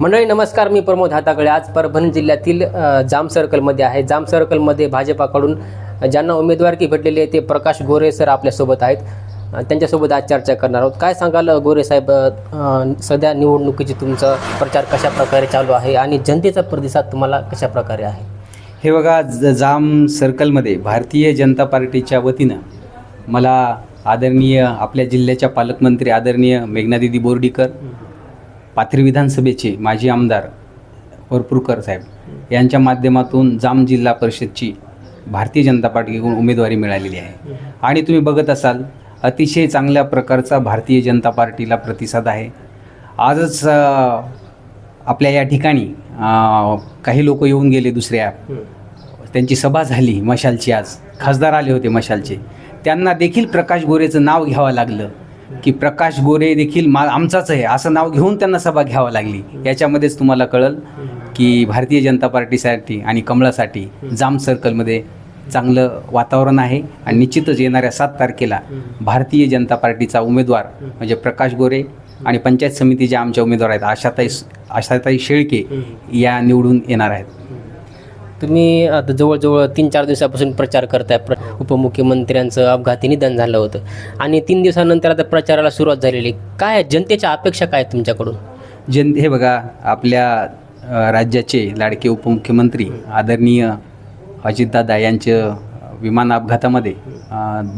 मंडळी नमस्कार. मी प्रमोद हाताकडे आज परभणी जिल्ह्यातील जाम सर्कलमध्ये आहे. जाम सर्कलमध्ये भाजपाकडून ज्यांना उमेदवारकी भेटलेली आहे ते प्रकाश गोरे सर आपल्यासोबत आहेत. त्यांच्यासोबत आज चर्चा करणार आहोत. काय सांगाल गोरे साहेब? सध्या निवडणुकीची तुमचा प्रचार कशा प्रकारे चालू आहे आणि जनतेचा प्रतिसाद तुम्हाला कशा प्रकारे आहे? हे बघा जाम सर्कलमध्ये भारतीय जनता पार्टीच्या वतीनं मला आदरणीय आपल्या जिल्ह्याच्या पालकमंत्री आदरणीय मेघनादिदी बोर्डीकर पाथरी विधानसभेचे माजी आमदार वरपूरकर साहेब यांच्या माध्यमातून जाम जिल्हा परिषदची भारतीय जनता पार्टीकडून उमेदवारी मिळालेली आहे. आणि तुम्ही बघत असाल अतिशय चांगल्या प्रकारचा भारतीय जनता पार्टीला प्रतिसाद आहे. आजच आपल्या या ठिकाणी काही लोक येऊन गेले दुसऱ्या त्यांची सभा झाली मशालची आज. खासदार आले होते मशालचे. त्यांना देखील प्रकाश गोरेचं नाव घ्यावं लागलं. की प्रकाश गोरे देखील मा आमचाच आहे. असं नाव घेऊन त्यांना सभा घ्यावं लागली. याच्यामध्येच तुम्हाला कळल की भारतीय जनता पार्टीसाठी आणि कमळासाठी जाम सर्कलमध्ये चांगलं वातावरण आहे. आणि निश्चितच येणाऱ्या सात तारखेला भारतीय जनता पार्टीचा उमेदवार म्हणजे प्रकाश गोरे आणि पंचायत समितीच्या आमच्या उमेदवार आहेत आशाताई आशाताई शेळके या निवडून येणार आहेत. तुम्ही आता जवळजवळ तीन चार दिवसापासून प्रचार करताय. प्र उपमुख्यमंत्र्यांचं अपघाती निधन झालं होतं. आणि तीन दिवसानंतर आता प्रचाराला सुरुवात झालेली. काय जनतेच्या अपेक्षा काय तुमच्याकडून? जन हे बघा आपल्या राज्याचे लाडके उपमुख्यमंत्री आदरणीय अजितदादा यांचं विमान अपघातामध्ये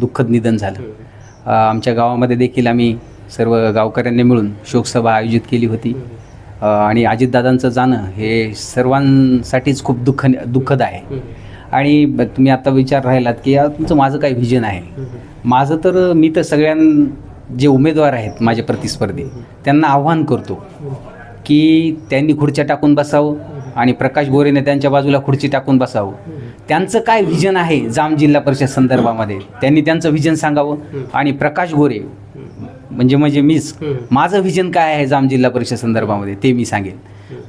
दुःखद निधन झालं. आमच्या गावामध्ये देखील आम्ही सर्व गावकऱ्यांनी मिळून शोकसभा आयोजित केली होती. आणि अजितदादांचं जाणं हे सर्वांसाठीच खूप दुःख दुःखद आहे. आणि तुम्ही आता विचार राहिलात की तुमचं माझं काय व्हिजन आहे. माझं तर मी तर सगळ्यां जे उमेदवार आहेत माझे प्रतिस्पर्धी त्यांना आव्हान करतो की त्यांनी खुर्च्या टाकून बसावं आणि प्रकाश गोरेने त्यांच्या बाजूला खुर्ची टाकून बसावं. त्यांचं काय व्हिजन आहे जाम जिल्हा परिषद संदर्भामध्ये? त्यांनी त्यांचं व्हिजन सांगावं आणि प्रकाश गोरे म्हणजे म्हणजे मीच. माझं व्हिजन काय आहे जाम जिल्हा परिषद संदर्भामध्ये ते मी सांगेन.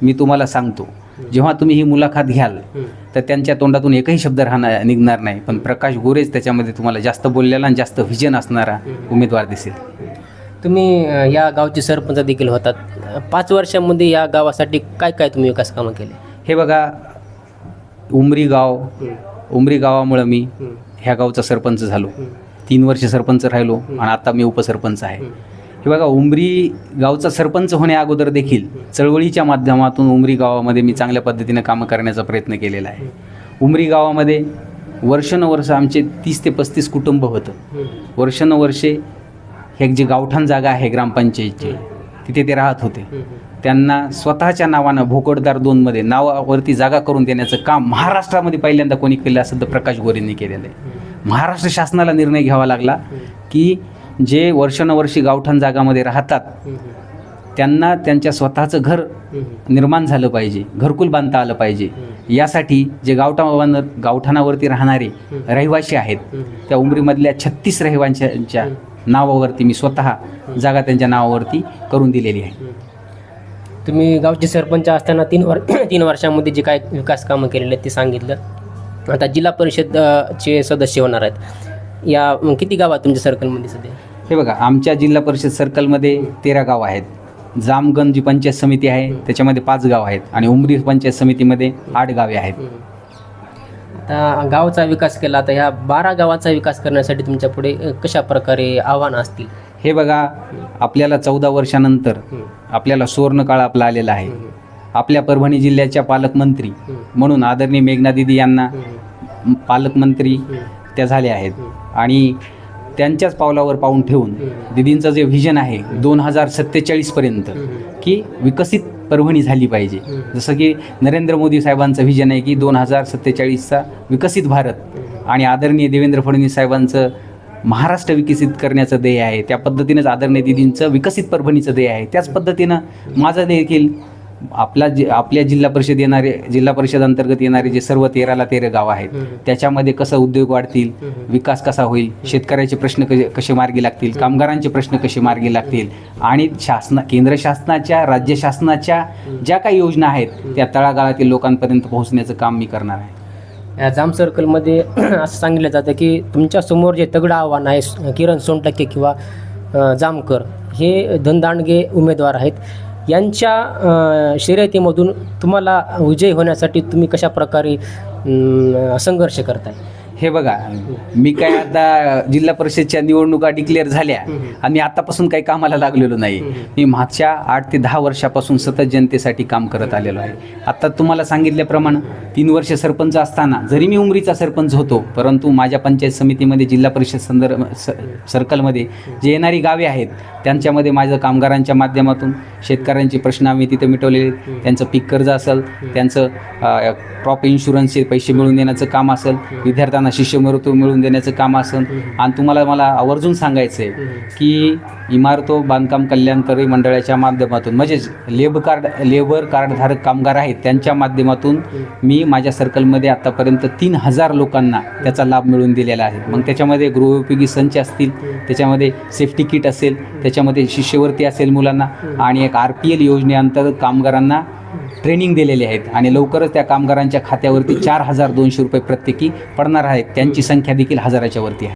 मी तुम्हाला सांगतो. जेव्हा तुम्ही ही मुलाखत घ्याल तर त्यांच्या तोंडातून एकही शब्द राहणार निघणार नाही. पण प्रकाश गोरेच त्याच्यामध्ये तुम्हाला जास्त बोललेला आणि जास्त व्हिजन असणारा उमेदवार दिसेल. तुम्ही या गावचे सरपंच देखील होतात. पाच वर्षामध्ये या गावासाठी काय काय तुम्ही विकास कामं केले? हे बघा उमरी गाव उमरी गावामुळं मी ह्या गावचा सरपंच झालो. तीन वर्ष सरपंच राहिलो आणि आता मी उपसरपंच आहे. हे बघा उमरी गावचा सरपंच होण्या अगोदर देखील चळवळीच्या माध्यमातून उमरी गावामध्ये मी चांगल्या पद्धतीनं कामं करण्याचा प्रयत्न केलेला आहे. उमरी गावामध्ये वर्षानुवर्ष आमचे तीस ते पस्तीस कुटुंब होतं. वर्षानुवर्षे हे जे गावठाण जागा आहे ग्रामपंचायतची तिथे ते राहत होते. त्यांना स्वतःच्या नावानं भोकरदार दोनमध्ये नावावरती जागा करून देण्याचं काम महाराष्ट्रामध्ये पहिल्यांदा कोणी केलं असेल तर प्रकाश गोरेंनी केलेलं आहे. महाराष्ट्र शासनाला निर्णय घ्यावा लागला की जे वर्षानुवर्षी गावठाण जागामध्ये राहतात त्यांना त्यांच्या स्वतःचं घर निर्माण झालं पाहिजे घरकुल बांधता आलं पाहिजे. यासाठी जे गावठाण गावठाणावरती राहणारे रहिवासी आहेत त्या उमरीमधल्या छत्तीस रहिवाशांच्या नावावरती मी स्वतः जागा त्यांच्या नावावरती करून दिलेली आहे. तुम्ही गावचे सरपंच असताना तीन वर तीन वर्षामध्ये जे काय विकास कामं केलेले आहेत ते सांगितलं. आता जिल्हा परिषद चे सदस्य होणार आहेत. या किती गाव आहेत तुमच्या सर्कलमध्ये सध्या? हे बघा आमच्या जिल्हा परिषद सर्कलमध्ये तेरा गाव आहेत. जामगंज जी पंचायत समिती आहे त्याच्यामध्ये पाच गाव आहेत आणि उमरी पंचायत समितीमध्ये आठ गावे आहेत. आता गावाचा विकास केला आता ह्या बारा गावाचा विकास करण्यासाठी तुमच्यापुढे कशा प्रकारे आव्हानं असतील? हे बघा आपल्याला चौदा वर्षानंतर आपल्याला सुवर्णकाळ आपला आलेला आहे. आपल्या परभणी जिल्ह्याच्या पालकमंत्री म्हणून आदरणीय मेघना दिदी यांना पालकमंत्री त्या झाल्या आहेत. आणि त्यांच्याच पावलावर पाऊल ठेवून दिदींचं जे व्हिजन आहे दोन हजार सत्तेचाळीसपर्यंत की विकसित परभणी झाली पाहिजे. जसं की नरेंद्र मोदी साहेबांचं व्हिजन आहे की दोन हजार सत्तेचाळीसचा विकसित भारत आणि आदरणीय देवेंद्र फडणवीस साहेबांचं महाराष्ट्र विकसित करण्याचं ध्येय आहे. त्या पद्धतीनंच आदरणीय दिदींचं विकसित परभणीचं ध्येय आहे. त्याच पद्धतीनं माझं देखील आपला जि आपल्या जिल्हा परिषद येणारे जिल्हा परिषद अंतर्गत येणारे जे सर्व तेराला तेरा गाव आहेत त्याच्यामध्ये कसं उद्योग वाढतील विकास कसा होईल शेतकऱ्याचे प्रश्न कसे मार्गी लागतील कामगारांचे प्रश्न कसे मार्गी लागतील आणि शासना केंद्र शासनाच्या राज्य शासनाच्या ज्या काही योजना आहेत त्या तळागाळातील लोकांपर्यंत पोहोचण्याचं काम मी करणार आहे. या जाम सर्कलमध्ये असं सांगितलं जातं की तुमच्यासमोर जे तगडं आव्हान आहे किरण सोनटक्के किंवा जामकर हे धनदांडगे उमेदवार आहेत. यांच्या शर्यतीमधून तुम्हाला विजय होण्यासाठी तुम्ही कशा प्रकारे संघर्ष करताय? हे बघा मी काय आता जिल्हा परिषदच्या निवडणुका डिक्लेअर झाल्या आणि आतापासून काही कामाला लागलेलो नाही. मी मागच्या आठ ते दहा वर्षापासून सतत जनतेसाठी काम करत आलेलो आहे. आता तुम्हाला सांगितल्याप्रमाणे तीन वर्ष सरपंच असताना जरी मी उमरीचा सरपंच होतो परंतु माझ्या पंचायत समितीमध्ये जिल्हा परिषद संदर्भ स सर्कलमध्ये जे येणारी गावे आहेत त्यांच्यामध्ये माझं कामगारांच्या माध्यमातून शेतकऱ्यांचे प्रश्न आम्ही तिथे मिटवलेले त्यांचं पीक कर्ज असेल त्यांचं क्रॉप इन्शुरन्सचे पैसे मिळवून देण्याचं काम असेल विद्यार्थ्यांना शिष्यवृत्ती मिळवून देण्याचं काम असेल आणि तुम्हाला मला आवर्जून सांगायचं आहे की इमारतो बांधकाम कल्याणकारी मंडळाच्या माध्यमातून म्हणजेच लेब कार्ड लेबर कार्डधारक कामगार आहेत त्यांच्या माध्यमातून मी माझ्या सर्कलमध्ये आत्तापर्यंत तीन हजार लोकांना त्याचा लाभ मिळवून दिलेला आहे. मग त्याच्यामध्ये गृहोपयोगी संच असतील त्याच्यामध्ये सेफ्टी किट असेल त्याच्यामध्ये शिष्यवृत्ती असेल मुलांना आणि एक आर पी एल योजनेअंतर्गत कामगारांना ट्रेनिंग दिलेले आहेत आणि लवकरच त्या कामगारांच्या खात्यावरती चार हजार दोनशे रुपये प्रत्येकी पडणार आहेत. त्यांची संख्या देखील हजाराच्या वरती आहे.